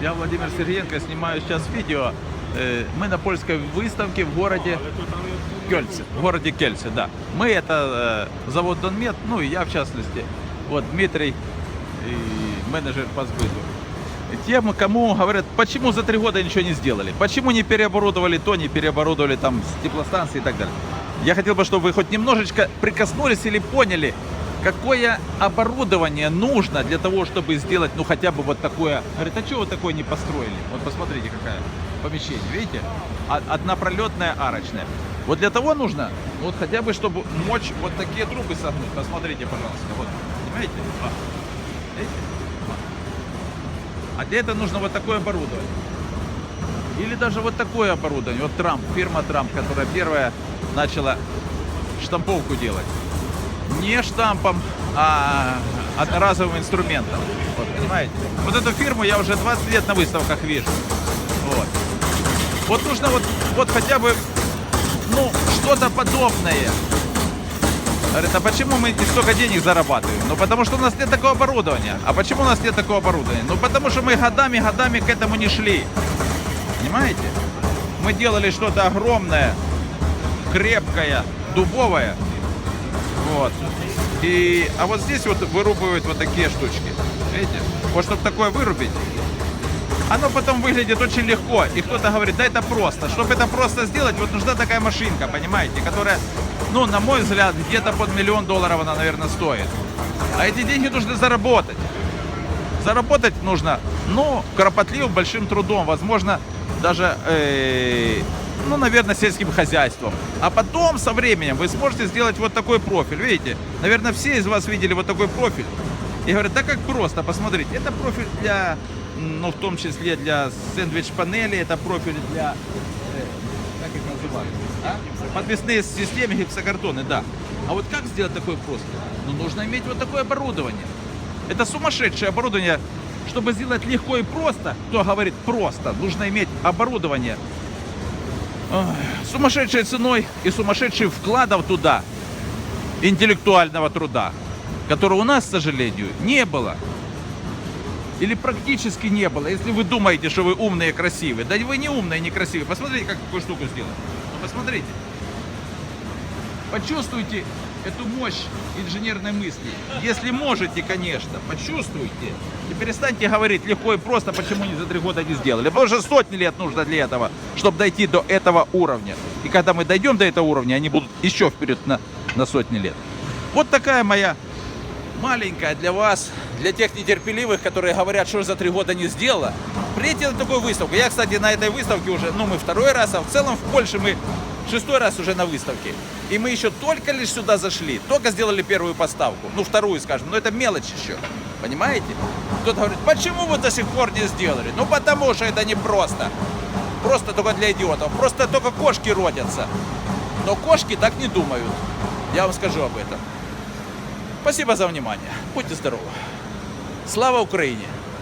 Я Владимир Сергеенко, снимаю сейчас видео. Э, Мы на польской выставке в городе Кельце. В городе Кельце, да. Мы это э, завод Донмет, ну и я в частности. Вот Дмитрий, менеджер по сбыту. Тем, кому говорят, почему за три года ничего не сделали, почему не переоборудовали то, не переоборудовали там теплостанции и так далее. Я хотел бы, чтобы вы хоть немножечко прикоснулись или поняли, какое оборудование нужно для того, чтобы сделать, ну, хотя бы вот такое. Говорит, а что вы такое не построили? Вот посмотрите, какая помещение, видите? А- Однопролетное арочное. Вот для того нужно, ну, вот хотя бы, чтобы мочь вот такие трубы согнуть. Посмотрите, пожалуйста. Вот, понимаете? А. Видите? А для этого нужно вот такое оборудование. Или даже вот такое оборудование. Вот Трамп, фирма Трамп, которая первая начала штамповку делать. Не штампом, а одноразовым инструментом. Вот, понимаете? Вот эту фирму я уже 20 лет на выставках вижу. Вот. Вот нужно вот, вот хотя бы, ну, что-то подобное. Говорит, а почему мы не столько денег зарабатываем? Ну, потому что у нас нет такого оборудования. А почему у нас нет такого оборудования? Ну, потому что мы годами, годами к этому не шли. Понимаете? Мы делали что-то огромное, крепкое, дубовое. Вот. И, а вот здесь вот вырубывают вот такие штучки. Видите? Вот чтобы такое вырубить, оно потом выглядит очень легко. И кто-то говорит, да это просто. Чтобы это просто сделать, вот нужна такая машинка, понимаете, которая, ну, на мой взгляд, где-то под миллион долларов она, наверное, стоит. А эти деньги нужно заработать. Заработать нужно, ну, кропотливым, большим трудом, возможно, даже, э, ну, наверное, сельским хозяйством. А потом, со временем, вы сможете сделать вот такой профиль. Видите, наверное, все из вас видели вот такой профиль. И говорят, да как просто, посмотрите, это профиль для, ну, в том числе для сэндвич-панели, это профиль для, э, как их называют, а? подвесные системы гипсокартоны, да. А вот как сделать такой профиль? Ну, нужно иметь вот такое оборудование. Это сумасшедшее оборудование. Чтобы сделать легко и просто, кто говорит просто, нужно иметь оборудование сумасшедшей ценой и сумасшедших вкладов туда, интеллектуального труда, которого у нас, к сожалению, не было. Или практически не было. Если вы думаете, что вы умные и красивые. Да вы не умные, не красивые. Посмотрите, как такую штуку сделать. Ну, посмотрите. Почувствуйте эту мощь инженерной мысли. Если можете, конечно, почувствуйте. И перестаньте говорить легко и просто, почему не за три года не сделали. Потому что сотни лет нужно для этого, чтобы дойти до этого уровня. И когда мы дойдем до этого уровня, они будут еще вперед на, на сотни лет. Вот такая моя маленькая для вас, для тех нетерпеливых, которые говорят, что за три года не сделала. Приедьте на такую выставку. Я, кстати, на этой выставке уже, ну, мы второй раз, а в целом в Польше мы шестой раз уже на выставке. И мы еще только лишь сюда зашли, только сделали первую поставку, ну, вторую, скажем, но это мелочь еще, понимаете? Кто-то говорит, почему вы до сих пор не сделали? Ну, потому что это не просто. Просто только для идиотов. Просто только кошки родятся. Но кошки так не думают. Я вам скажу об этом. Спасибо за внимание. Будьте здоровы. Слава Украине!